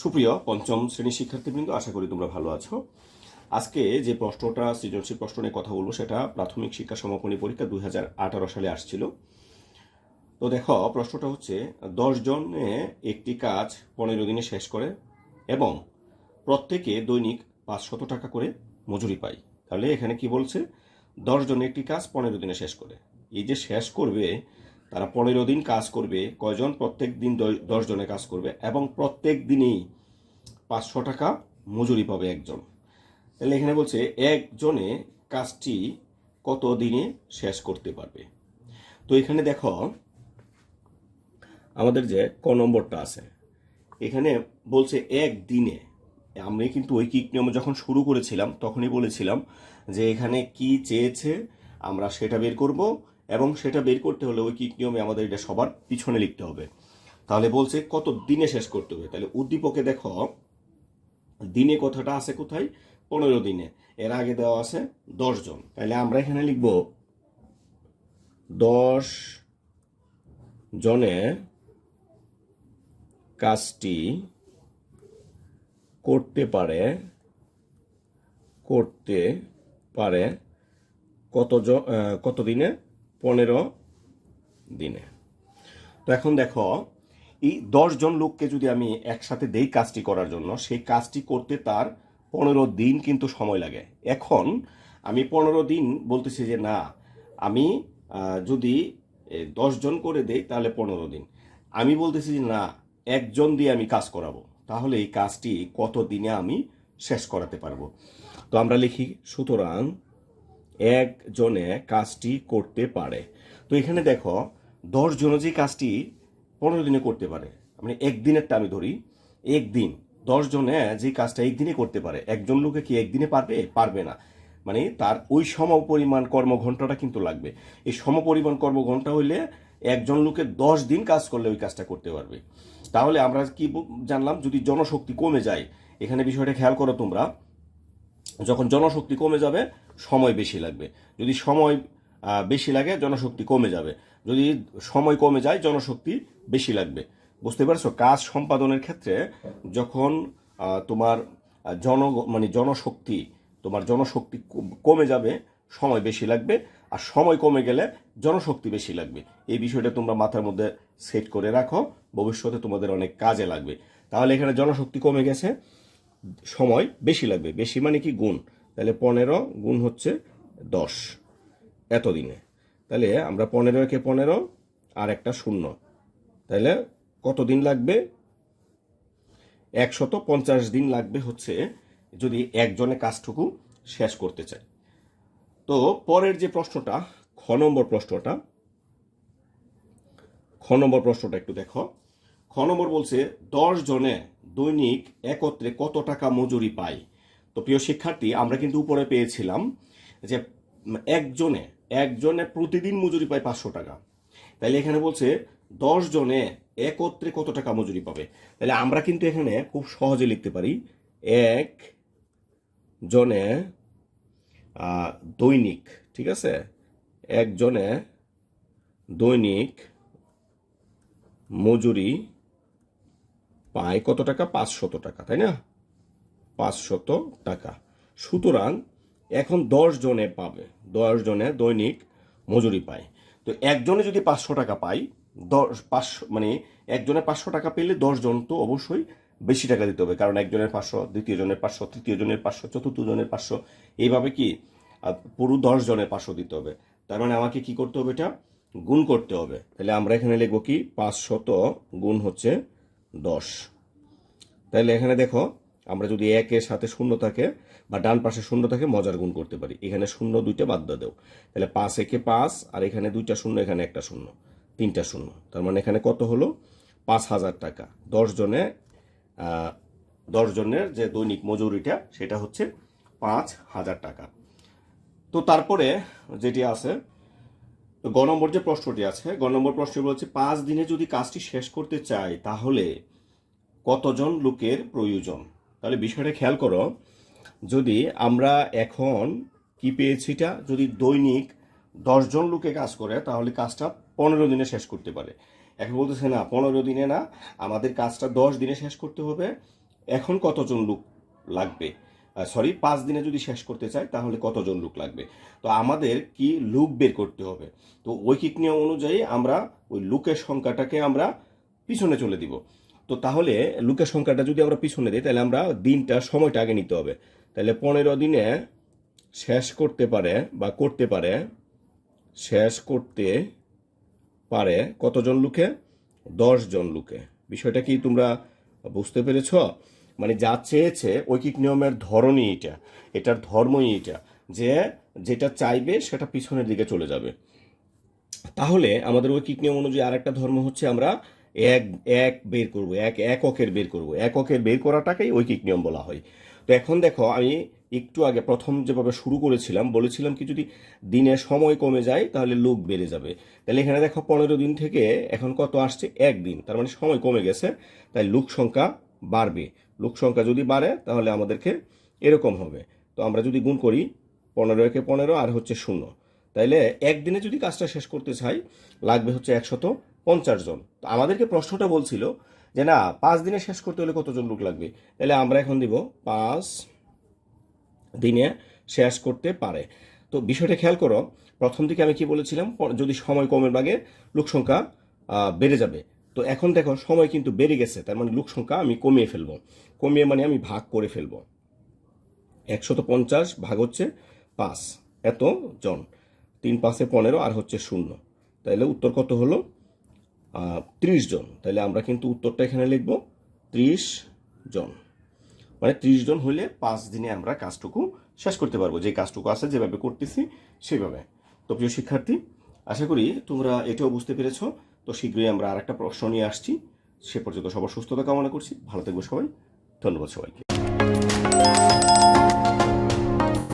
সুপ্রিয় পঞ্চম শ্রেণির শিক্ষার্থীবৃন্দ, আশা করি তোমরা ভালো আছো। আজকে যে প্রশ্নটা, সৃজনশীল প্রশ্ন নিয়ে কথা বলব, সেটা প্রাথমিক শিক্ষা সমাপনী পরীক্ষা দুই হাজার আঠারো সালে আসছিল। তো দেখো, প্রশ্নটা হচ্ছে, দশ জনে একটি কাজ পনেরো দিনে শেষ করে এবং প্রত্যেকে দৈনিক পাঁচশত টাকা করে মজুরি পায়। তাহলে এখানে কি বলছে? দশ জনে একটি কাজ পনেরো দিনে শেষ করে। এই যে শেষ করবে তারা পনেরো দিন কাজ করবে, কয়জন? প্রত্যেক দিন দ- দশ জনে কাজ করবে এবং প্রত্যেক দিনই পাঁচশো টাকা মজুরি পাবে একজন। তাহলে এখানে বলছে একজনে কাজটি কত দিনে শেষ করতে পারবে? তো এখানে দেখো, আমাদের যে ক নম্বরটা আছে, এখানে বলছে এক দিনে। আমি কিন্তু ঐকিক নিয়ম যখন শুরু করেছিলাম, তখনই বলেছিলাম যে এখানে কি চেয়েছে, আমরা সেটা বের করব এবং সেটা বের করতে হলে ঐকিক নিয়মে আমাদের এটা সবার পিছনে লিখতে হবে। তাহলে বলছে, কত দিনে শেষ করতে হবে? তাহলে উদ্দীপকে দেখো, দিনে কথাটা আছে কোথায়? পনেরো দিনে। এর আগে দেওয়া আছে জন। তাহলে আমরা এখানে লিখব, দশ জনে কাজটি করতে পারে করতে পারে কত কত দিনে? পনেরো দিনে। তো এখন দেখো এই দশ জন লোককে যদি আমি একসাথে দেই কাজটি করার জন্য সেই কাজটি করতে তার পনেরো দিন কিন্তু সময় লাগে। এখন আমি পনেরো দিন বলতেছি যে না আমি যদি এ, দশ জন করে দেই তাহলে পনেরো দিন। আমি বলতেছি যে না একজন দিয়ে আমি কাজ করাবো। তাহলে এই কাজটি কত দিনে আমি শেষ করাতে পারব? তো আমরা লিখি সুতরাং একজনে কাজটি করতে পারে। তো এখানে দেখো দশ জন যে কাজটি পনেরো দিনে করতে পারে। মানে একদিনেরটা আমি ধরি, একদিন। দশ জনে যে কাজটা একদিনে করতে পারে। একজন লোকে কি একদিনে পারবে? পারবে না। মানে তার ওই সম পরিমাণ কর্মঘণ্টাটা কিন্তু লাগবে। এই সম পরিমাণ কর্মঘণ্টা হইলে একজন লোকে দশ দিন কাজ করলে ওই কাজটা করতে পারবে। তাহলে আমরা কি জানলাম, যদি জনশক্তি কমে যায়, এখানে বিষয়টা খেয়াল করো তোমরা, যখন জনশক্তি কমে যাবে সময় বেশি লাগবে। যদি সময় বেশি লাগে, জনশক্তি কমে যাবে। যদি সময় কমে যায়, জনশক্তি বেশি লাগবে। বুঝতে পারছ? কাজ সম্পাদনের ক্ষেত্রে যখন তোমার জন মানে জনশক্তি, তোমার জনশক্তি কমে যাবে, সময় বেশি লাগবে। আর সময় কমে গেলে জনশক্তি বেশি লাগবে। এই বিষয়টা তোমরা মাথার মধ্যে সেট করে রাখো। ভবিষ্যতে তোমাদের অনেক কাজে লাগবে। তাহলে এখানে জনশক্তি কমে গেছে, সময় বেশি লাগবে। বেশি মানে কি? গুণ। তাহলে পনেরো গুণ হচ্ছে দশ এতদিনে। তাহলে আমরা পনেরো একে পনেরো আর একটা শূন্য। তাহলে কত দিন লাগবে? একশত পঞ্চাশ দিন লাগবে হচ্ছে যদি একজনে কাজটুকু শেষ করতে চায়। তো পরের যে প্রশ্নটা, খ নম্বর প্রশ্নটা, খ নম্বর প্রশ্নটা একটু দেখো। খ নম্বর বলছে, দশ জনে দৈনিক একত্রে কত টাকা মজুরি পায়? তো প্রিয় শিক্ষার্থী, আমরা কিন্তু উপরে পেয়েছিলাম যে একজনে একজনে প্রতিদিন মজুরি পায় পাঁচশো টাকা। তাহলে এখানে বলছে দশ জনে একত্রে কত টাকা মজুরি পাবে? তাহলে আমরা কিন্তু এখানে খুব সহজে লিখতে পারি এক জনে দৈনিক, ঠিক আছে? একজনে দৈনিক মজুরি পায় কত টাকা? পাঁচশত টাকা, তাই না? পাঁচশত টাকা। সুতরাং এখন দশ জনে পাবে, দশ জনে দৈনিক মজুরি পায়। তো একজনে যদি পাঁচশো টাকা পাই দশ পাঁচশো মানে একজনে পাঁচশো টাকা পেলে দশ জন তো অবশ্যই বেশি টাকা দিতে হবে। কারণ একজনের পাঁচশো, দ্বিতীয় জনের পাঁচশো, তৃতীয় জনের পাঁচশো, চতুর্থ জনের পাঁচশো, এইভাবে কি পুরো দশ জনের পাঁচশো দিতে হবে। তার মানে আমাকে কি করতে হবে এটা? গুণ করতে হবে। তাহলে আমরা এখানে লিখব কি? পাঁচশত গুণ হচ্ছে দশ। তাহলে এখানে দেখো আমরা যদি একের সাথে শূন্য থাকে বা ডান পাশে শূন্য থাকে মজার গুণ করতে পারি। এখানে শূন্য দুইটা বাদ দেও। তাহলে পাঁচ একে পাঁচ আর এখানে দুইটা শূন্য এখানে একটা শূন্য তিনটা শূন্য। তার মানে এখানে কত হলো? পাঁচ হাজার টাকা। দশ জনে আহ, দশ জনের যে দৈনিক মজুরিটা সেটা হচ্ছে পাঁচ হাজার টাকা। তো তারপরে যেটি আছে গ নম্বর যে প্রশ্নটি আছে গ নম্বর প্রশ্ন বলছে পাঁচ দিনে যদি কাজটি শেষ করতে চাই তাহলে কতজন লোকের প্রয়োজন? তাহলে বিষয়টা খেয়াল করো, যদি আমরা এখন কি পেয়েছিটা যদি দৈনিক দশজন লোকে কাজ করে, তাহলে কাজটা পনেরো দিনে শেষ করতে পারে। এখন বলতেছে না, পনেরো দিনে না, আমাদের কাজটা দশ দিনে শেষ করতে হবে। এখন কতজন লোক লাগবে? সরি পাঁচ দিনে যদি শেষ করতে চাই তাহলে কতজন লোক লাগবে? তো আমাদের কি লুক বের করতে হবে? তো ঐকিক নিয়ম অনুযায়ী আমরা ওই লুকের সংখ্যাটাকে আমরা পিছনে চলে দিব। তো তাহলে লুকের সংখ্যাটা যদি আমরা পিছনে দিই, তাহলে আমরা দিনটা, সময়টা আগে নিতে হবে। তাহলে পনেরো দিনে শেষ করতে পারে বা করতে পারে, শেষ করতে পারে কতজন লোকে? জন লোকে। বিষয়টা কি তোমরা বুঝতে পেরেছ? মানে যা চেয়েছে ঐকিক নিয়মের ধরনই এটা, এটার ধর্মই এটা, যে যেটা চাইবে সেটা পিছনের দিকে চলে যাবে। তাহলে আমাদের ঐকিক নিয়ম অনুযায়ী আরেকটা ধর্ম হচ্ছে আমরা এক এক বের করব, এক এককের বের করব। এককের বের করাটাকেই ঐকিক নিয়ম বলা হয়। তো এখন দেখো, আমি একটু আগে প্রথম যেভাবে শুরু করেছিলাম, বলেছিলাম কি যদি দিনের সময় কমে যায়, তাহলে লোক বেড়ে যাবে। তাহলে এখানে দেখো পনেরো দিন থেকে এখন কত আসছে? একদিন। তার মানে সময় কমে গেছে, তাই লোক সংখ্যা বাড়বে। লোক সংখ্যা যদি বাড়ে, তাহলে আমাদেরকে এরকম হবে। তো আমরা যদি গুণ করি, পনেরো একে পনেরো আর হচ্ছে শূন্য। তাইলে একদিনে যদি কাজটা শেষ করতে চাই, লাগবে হচ্ছে একশত পঞ্চাশ জন। তো আমাদেরকে প্রশ্নটা বলছিল যে, না, পাঁচ দিনে শেষ করতে হলে কতজন লোক লাগবে? তাহলে আমরা এখন দিব পাঁচ দিনে শেষ করতে পারে। তো বিষয়টা খেয়াল করো, প্রথম দিকে আমি কি বলেছিলাম যদি সময় কমের বাগে লোক সংখ্যা বেড়ে যাবে। তো এখন দেখো, সময় কিন্তু বেড়ে গেছে, তার মানে লোক সংখ্যা আমি কমিয়ে ফেলব। কমিয়ে মানে আমি ভাগ করে ফেলব। একশত পঞ্চাশ ভাগ হচ্ছে পাঁচ। এত জন তিন পাঁচে পনেরো, আর হচ্ছে শূন্য। তাহলে উত্তর কত হলো? ত্রিশ জন। তাহলে আমরা কিন্তু উত্তরটা এখানে লিখব। ত্রিশ জন। মানে ত্রিশ জন হলে পাঁচ দিনে আমরা কাজটুকু শেষ করতে পারব। যে কাজটুকু আছে, যেভাবে করতেছি সেভাবে তো প্রিয় শিক্ষার্থী, আশা করি তোমরা এটাও বুঝতে পেরেছ। তো শীঘ্রই আমরা আর একটা প্রশ্ন নিয়ে আসছি। সে পর্যন্ত সবার সুস্থতা কামনা করছি। ভালো থাকব সবাই। ধন্যবাদ সবাইকে।